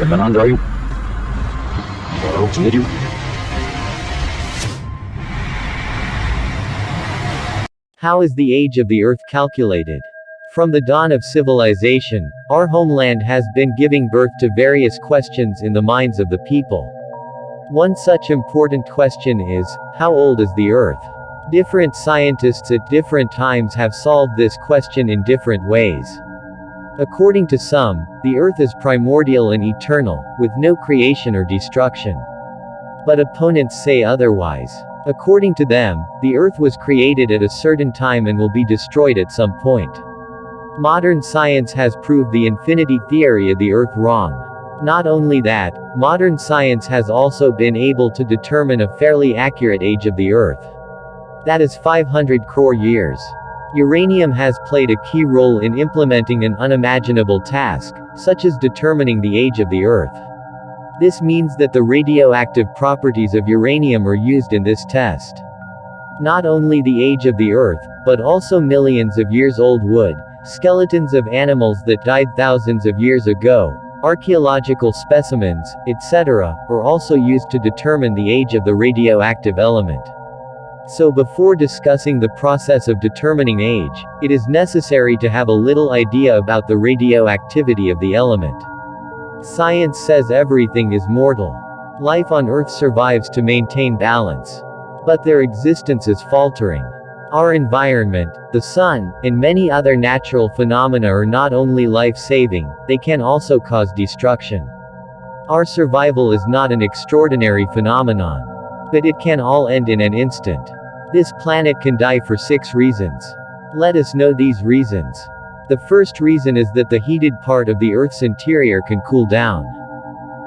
Seven you? What did you? How is the age of the Earth calculated? From the dawn of civilization, our homeland has been giving birth to various questions in the minds of the people. One such important question is, how old is the Earth? Different scientists at different times have solved this question in different ways. According to some, the Earth is primordial and eternal, with no creation or destruction. But opponents say otherwise. According to them, the Earth was created at a certain time and will be destroyed at some point. Modern science has proved the infinity theory of the Earth wrong. Not only that, modern science has also been able to determine a fairly accurate age of the Earth. That is 500 crore years. Uranium has played a key role in implementing an unimaginable task, such as determining the age of the Earth. This means that the radioactive properties of uranium are used in this test. Not only the age of the Earth, but also millions of years old wood, skeletons of animals that died thousands of years ago, archaeological specimens, etc., are also used to determine the age of the radioactive element. So before discussing the process of determining age, it is necessary to have a little idea about the radioactivity of the element. Science says everything is mortal. Life on Earth survives to maintain balance. But their existence is faltering. Our environment, the sun, and many other natural phenomena are not only life-saving, they can also cause destruction. Our survival is not an extraordinary phenomenon. But it can all end in an instant. This planet can die for six reasons. Let us know these reasons. The first reason is that the heated part of the Earth's interior can cool down.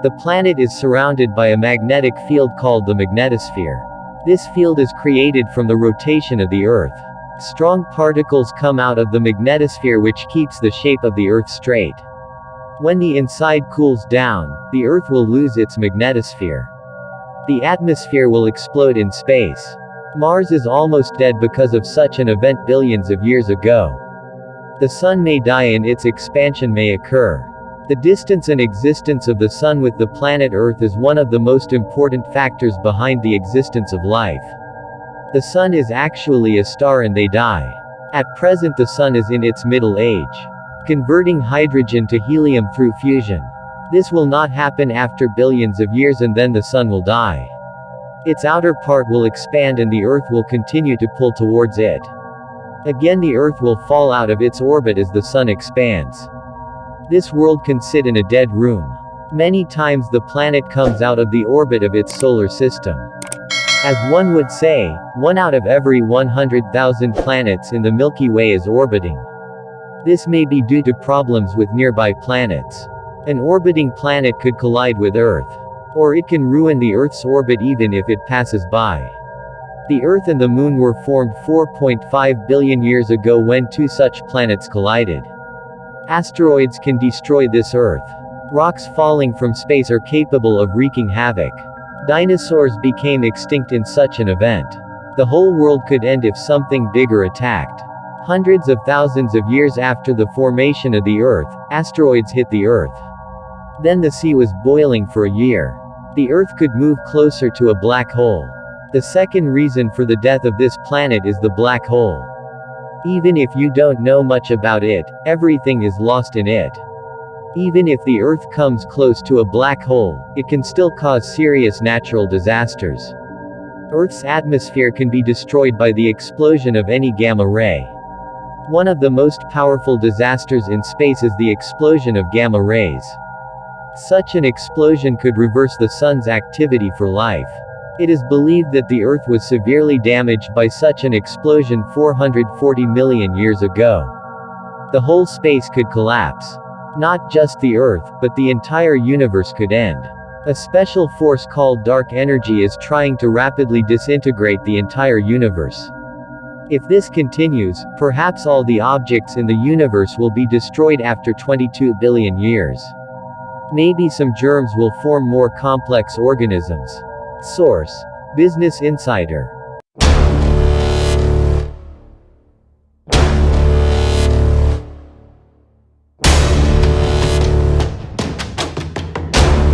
The planet is surrounded by a magnetic field called the magnetosphere. This field is created from the rotation of the Earth. Strong particles come out of the magnetosphere which keeps the shape of the Earth straight. When the inside cools down, the Earth will lose its magnetosphere. The atmosphere will explode in space. Mars is almost dead because of such an event billions of years ago. The Sun may die and its expansion may occur. The distance and existence of the Sun with the planet Earth is one of the most important factors behind the existence of life. The Sun is actually a star and they die. At present the Sun is in its middle age. Converting hydrogen to helium through fusion. This will not happen after billions of years and then the Sun will die. Its outer part will expand and the Earth will continue to pull towards it. Again the Earth will fall out of its orbit as the Sun expands. This world can sit in a dead room. Many times the planet comes out of the orbit of its solar system. As one would say, one out of every 100,000 planets in the Milky Way is orbiting. This may be due to problems with nearby planets. An orbiting planet could collide with Earth. Or it can ruin the Earth's orbit even if it passes by. The Earth and the Moon were formed 4.5 billion years ago when two such planets collided. Asteroids can destroy this Earth. Rocks falling from space are capable of wreaking havoc. Dinosaurs became extinct in such an event. The whole world could end if something bigger attacked. Hundreds of thousands of years after the formation of the Earth, asteroids hit the Earth. Then the sea was boiling for a year. The Earth could move closer to a black hole. The second reason for the death of this planet is the black hole. Even if you don't know much about it, everything is lost in it. Even if the Earth comes close to a black hole, it can still cause serious natural disasters. Earth's atmosphere can be destroyed by the explosion of any gamma ray. One of the most powerful disasters in space is the explosion of gamma rays. Such an explosion could reverse the Sun's activity for life. It is believed that the Earth was severely damaged by such an explosion 440 million years ago. The whole space could collapse. Not just the Earth, but the entire universe could end. A special force called dark energy is trying to rapidly disintegrate the entire universe. If this continues, perhaps all the objects in the universe will be destroyed after 22 billion years. Maybe some germs will form more complex organisms. Source. Business Insider.